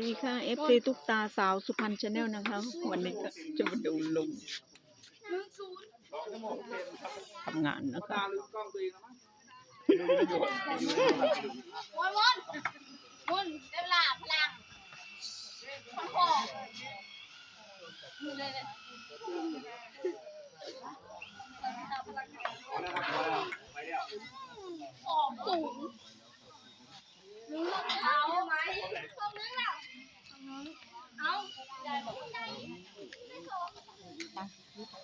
ดีค่ะ FC ตุ๊กตาสาวสุพรรณชาแนลนะคะ วันนี้ก็จะมาดูลุงทำงานนะคะวนวนวนได้เวลาพลังคนขอมือเลยเลยสองศูนย์นึกว่าเอาไหมเอานึกแล้วเอาได้บอกได้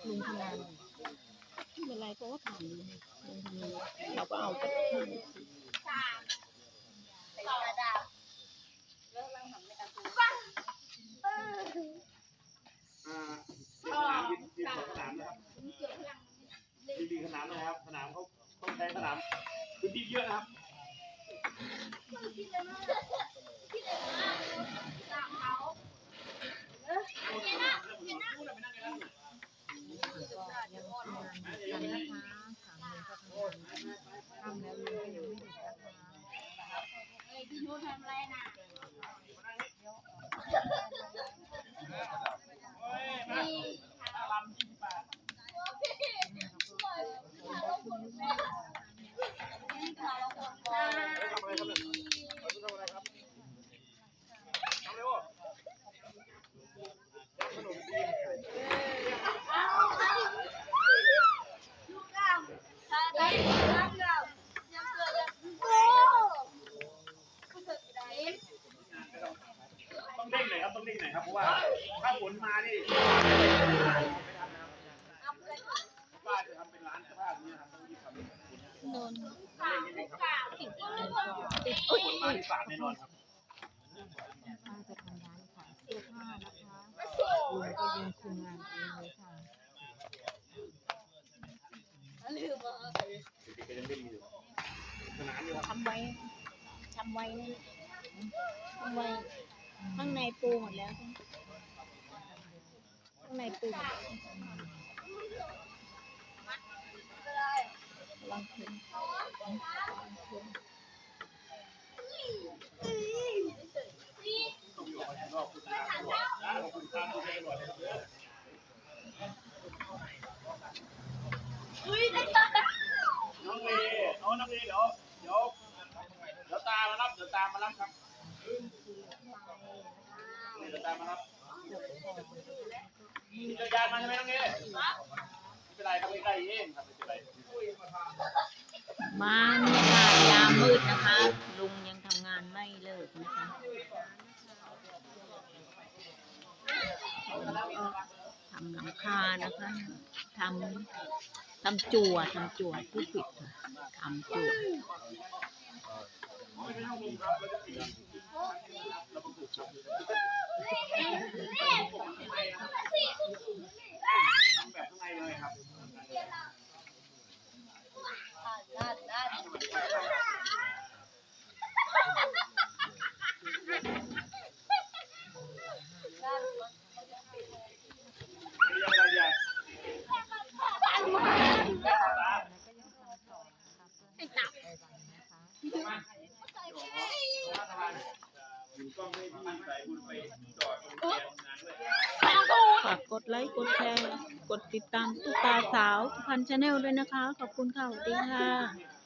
ลุงทำงานไม่เป็นไรเพราะว่าผ่านลุงลุงทำงานเราก็เอาจากที่สามต่อดาวอ่าสนามยินดีของสนามนะครับยินดีสนามนะครับ สนามเขาต้องใช้สนามพื้นที่เยอะนะครับ Thank you. น่งหน่อยครับเพราะว่าถ้าฝนมานี่าไปเลยป้าจะทำเป็นร้านเสื้อผ้าอย่างนี้ครับต้องรีบทำฝนโดนมาที่สาดแน่นอนครับป้าจะทำร้านขายเสื้อผ้านะคะลุงก็ยืนคุมงานเองเลยค่ะลืมอะเด็กๆก็ยังเล่นอยู่สนามอยู่ครับทำไว้ทำไว้นี่ทำไว้ ข้างในปูหมดแล้วใช่ไหมข้างในปูหมดแล้วระวังพื้นต้องอยู่ข้างนอกคุณตาตำรวจนะขอบคุณตามดูแลตำรวจนะครับอุ้ยได้ตังค์น้องเมย์น้องน้องเมย์เดี๋ยวเดี๋ยวเดี๋ยวตามารับเดี๋ยวตามารับครับ ตามาครับมีจักรยานมาใช่ไหมน้องเมย์ไม่เป็นไรครับไม่ใกล้ๆเองครับไม่เป็นไรมาเนี่ยค่ะยามมืดนะคะ ลุงยังทำงานไม่เลิกนะคะทำหลังคานะคะทำทำจั่วทำจั่วผู้ผิดค่ะทำจั่ว ทำแบบข้างในเลยครับ ได้ได้ ไม่ยังไงใหญ่ ไอ้ตับ คุณกล้องให้พี่ใส่คุณไปจอดตรงแกนงานด้วย ฝากกดไลค์ กดแชร์ กดติดตามตุ๊กตาสาวสุพรรณชาแนลด้วยนะคะ ขอบคุณค่ะสวัสดีค่ะ